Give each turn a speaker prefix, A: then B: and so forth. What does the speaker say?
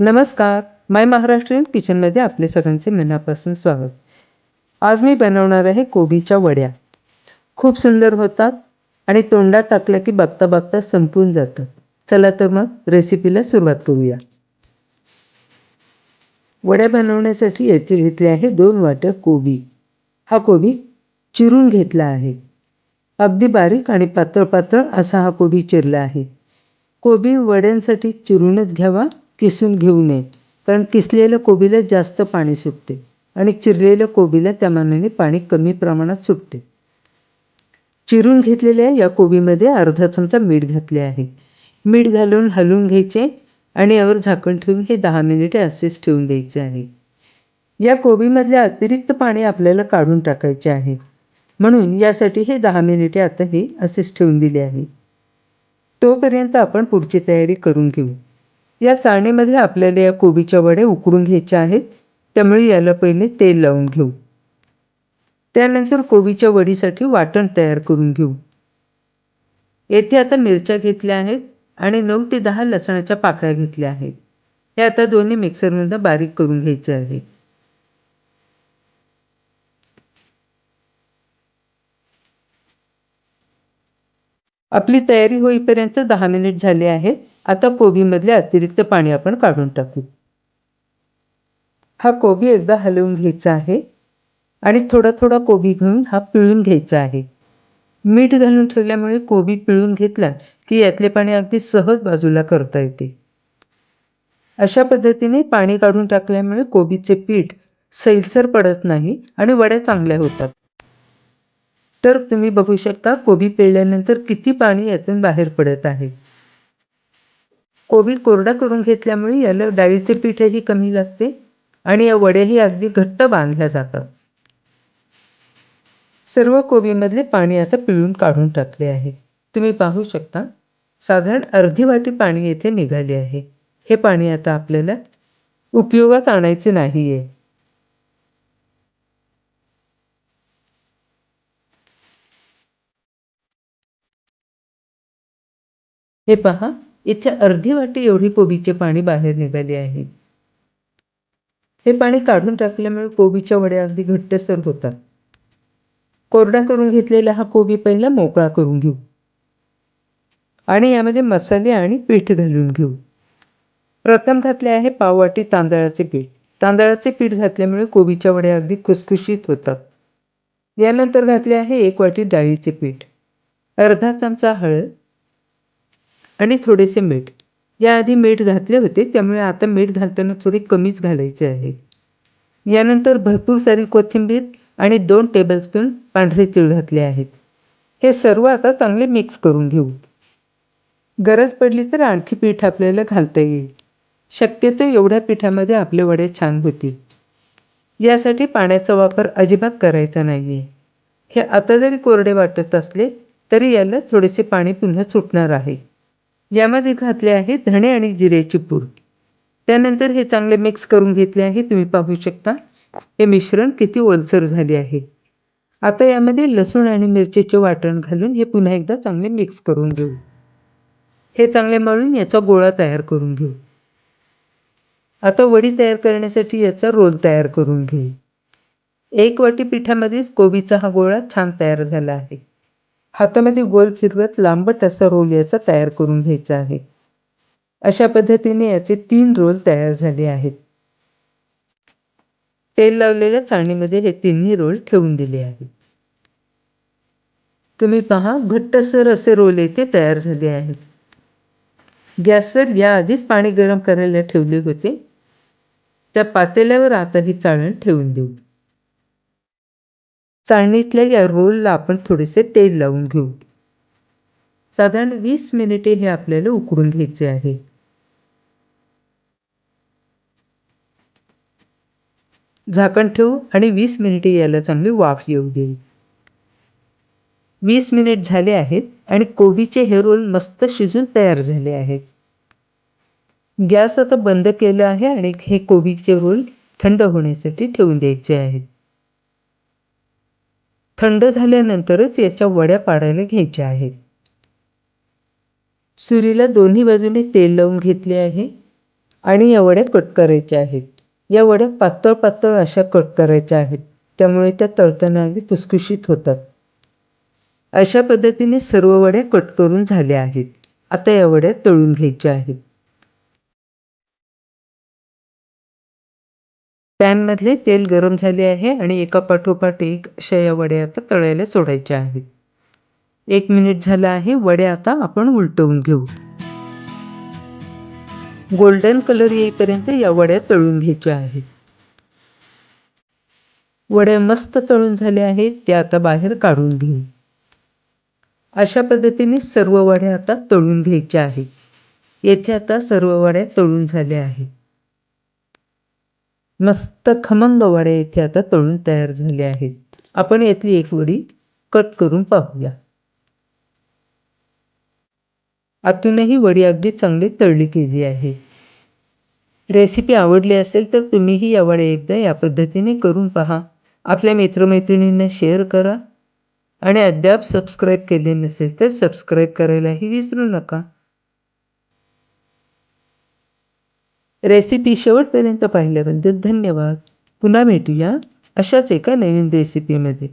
A: नमस्कार. माय महाराष्ट्रीयन किचनमध्ये आपले सगळ्यांचे मनापासून स्वागत. आज मी बनवणार आहे कोबीच्या वड्या. खूप सुंदर होतात आणि तोंडात टाकल्या की बघता बघता संपून जातं. चला तर मग रेसिपीला सुरुवात करूया. वड्या बनवण्यासाठी येथे घेतले आहे दोन वाट्या कोबी. हा कोबी चिरून घेतला आहे. अगदी बारीक आणि पातळ पातळ असा हा कोबी चिरला आहे. कोबी वड्यांसाठी चिरूनच घ्यावा. किसून घेऊ नये. कारण किसलेलं कोबीला जास्त पाणी सुटते आणि चिरलेल्या कोबीला त्या मानाने पाणी कमी प्रमाणात सुटते. चिरून घेतलेल्या या कोबीमध्ये अर्धा चमचा मीठ घातले आहे. मीठ घालून हलवून घ्यायचे आणि यावर झाकण ठेवून हे दहा मिनिटे असेच ठेवून द्यायचे आहे. या कोबीमधले अतिरिक्त पाणी आपल्याला काढून टाकायचे आहे. म्हणून यासाठी हे दहा मिनिटे आता हे असेच ठेवून दिले आहे. तोपर्यंत आपण पुढची तयारी करून घेऊ. या चाळणीमध्ये आपल्याला या कोबीच्या वड्या उकडून घ्यायच्या आहेत. त्यामुळे याला पहिले तेल लावून घेऊ. त्यानंतर कोबीच्या वडीसाठी वाटण तयार करून घेऊ. येथे आता मिरच्या घेतल्या आहेत आणि नऊ ते दहा लसणाच्या पाकळ्या घेतल्या आहेत. हे आता दोन्ही मिक्सरमधून बारीक करून घ्यायचे आहे. आपली तयारी होईपर्यंत दहा मिनिट झाले आहेत. आता कोबीमधले अतिरिक्त पाणी आपण काढून टाकू. हा कोबी एकदा हलवून घ्यायचा आहे आणि थोडा थोडा कोबी घेऊन हा पिळून घ्यायचा आहे. मीठ घालून ठेवल्यामुळे कोबी पिळून घेतला की यातले पाणी अगदी सहज बाजूला करता येते. अशा पद्धतीने पाणी काढून टाकल्यामुळे कोबीचे पीठ सैलसर पडत नाही आणि वड्या चांगल्या होतात. तर तुम्ही बघू शकता कोबी पिळल्यानंतर किती पाणी यातून बाहेर पडत आहे. कोबी कोरडा करून घेतल्यामुळे याला डाळीचे पीठही कमी लागते आणि या वड्याही अगदी घट्ट बांधल्या जातात. सर्व कोबीमधले पाणी आता पिळून काढून टाकले आहे. तुम्ही पाहू शकता साधारण अर्धी वाटी पाणी येथे निघाले आहे. हे पाणी आता आपल्याला उपयोगात आणायचे नाही आहे हे पहा इथे अर्धी वाटी एवढी कोबीचे पाणी बाहेर निघाले आहे. हे पाणी काढून टाकल्यामुळे कोबीच्या वड्या अगदी घट्टसर होतात. कोरडा करून घेतलेला हा कोबी पहिला मोकळा करून घेऊ. आणि यामध्ये मसाले आणि पीठ घालून घेऊ. प्रथम घातले आहे पाववाटी तांदळाचे पीठ. तांदळाचे पीठ घातल्यामुळे कोबीच्या वड्या अगदी खुसखुशीत होतात. यानंतर घातले आहे एक वाटी डाळीचे पीठ. अर्धा चमचा हळद आणि थोडेसे मीठ. याआधी मीठ घातले होते त्यामुळे आता मीठ घालताना थोडे कमीच घालायचे आहे. यानंतर भरपूर सारी कोथिंबीर आणि दोन टेबलस्पून पांढरे तीळ घातले आहेत. हे सर्व आता चांगले मिक्स करून घेऊ. गरज पडली तर आणखी पीठ आपल्याला घालता येईल. शक्यतो एवढ्या पिठामध्ये आपले वडे छान होतील. यासाठी पाण्याचा वापर अजिबात करायचा नाही आहे हे आता जरी कोरडे वाटत असले तरी याला थोडेसे पाणी पुन्हा सुटणार आहे. यामध्ये घातले आहे धणे आणि जिऱ्याची पूड. त्यानंतर हे चांगले मिक्स करून घेतले आहे तुम्ही पाहू शकता. हे मिश्रण किती ओलसर झाले आहे. आता यामध्ये लसूण आणि मिरचीचे वाटण घालून हे पुन्हा एकदा चांगले मिक्स करून घेऊ. हे चांगले मळून याचा गोळा तयार करून घेऊ. आता वडी तयार करण्यासाठी याचा रोल तयार करून घेऊ. एक वाटी पिठामध्येच कोबीचा हा गोळा छान तयार झाला आहे. हातामध्ये गोल फिरवत लांबट असा रोल याचा तयार करून घ्यायचा आहे. अशा पद्धतीने याचे तीन रोल तयार झाले आहेत. तेल लावलेल्या चाळणीमध्ये हे तिन्ही रोल ठेवून दिले आहेत. तुम्ही पहा घट्टसर असे रोल येथे तयार झाले आहेत. गॅसवर याआधीच पाणी गरम करायला ठेवले होते. त्या पातेल्यावर आता ही चाळण ठेवून देऊ. चाळणीतल्या या रोलला आपण थोडेसे तेल लावून घेऊ. साधारण वीस मिनिटे हे आपल्याला उकडून घ्यायचे आहे. झाकण ठेवू आणि वीस मिनिटे याला चांगली वाफ येऊ देऊ. वीस मिनिट झाले आहेत आणि कोबीचे हे रोल मस्त शिजून तयार झाले आहेत. गॅस आता बंद केला आहे आणि हे कोबीचे रोल थंड होण्यासाठी ठेवून द्यायचे आहेत. थंड झाल्यानंतरच याच्या वड्या पाडायला घ्यायच्या आहेत. सुरीला दोन्ही बाजूने तेल लावून घेतले आहे आणि या वड्या कट करायच्या आहेत. या वड्या पातळ पातळ अशा कट करायच्या आहेत. त्यामुळे त्या तळताना अगदी खुसखुशीत होतात. अशा पद्धतीने सर्व वड्या कट करून झाल्या आहेत. आता या वड्या तळून घ्यायच्या आहेत. पॅनमधले तेल गरम झाले आहे आणि एका पाठोपाठ एक अशा या वड्या आता तळायला सोडायच्या आहेत. एक मिनिट झालं आहे वड्या आता आपण उलटवून घेऊ. गोल्डन कलर येईपर्यंत या वड्या तळून घ्यायच्या आहेत. वड्या मस्त तळून झाल्या आहेत त्या आता बाहेर काढून घेऊ. अशा पद्धतीने सर्व वड्या आता तळून घ्यायच्या आहेत. येथे आता सर्व वड्या तळून झाल्या आहेत. मस्त खमंग वड्या येथे आता तळून तयार झाल्या आहेत. आपण येथली एक वडी कट करून पाहूया. आतूनही वडी अगदी चांगली तळली गेली आहे. रेसिपी आवडली असेल तर तुम्हीही या वड्या एकदा या पद्धतीने करून पहा. आपल्या मित्रमैत्रिणींना शेअर करा. आणि अद्याप सबस्क्राईब केले नसेल तर सबस्क्राईब करायलाही विसरू नका. रेसिपी शेवटपर्यंत पाहिल्याबद्दल धन्यवाद. पुन्हा भेटूया अशाच एका नवीन रेसिपीमध्ये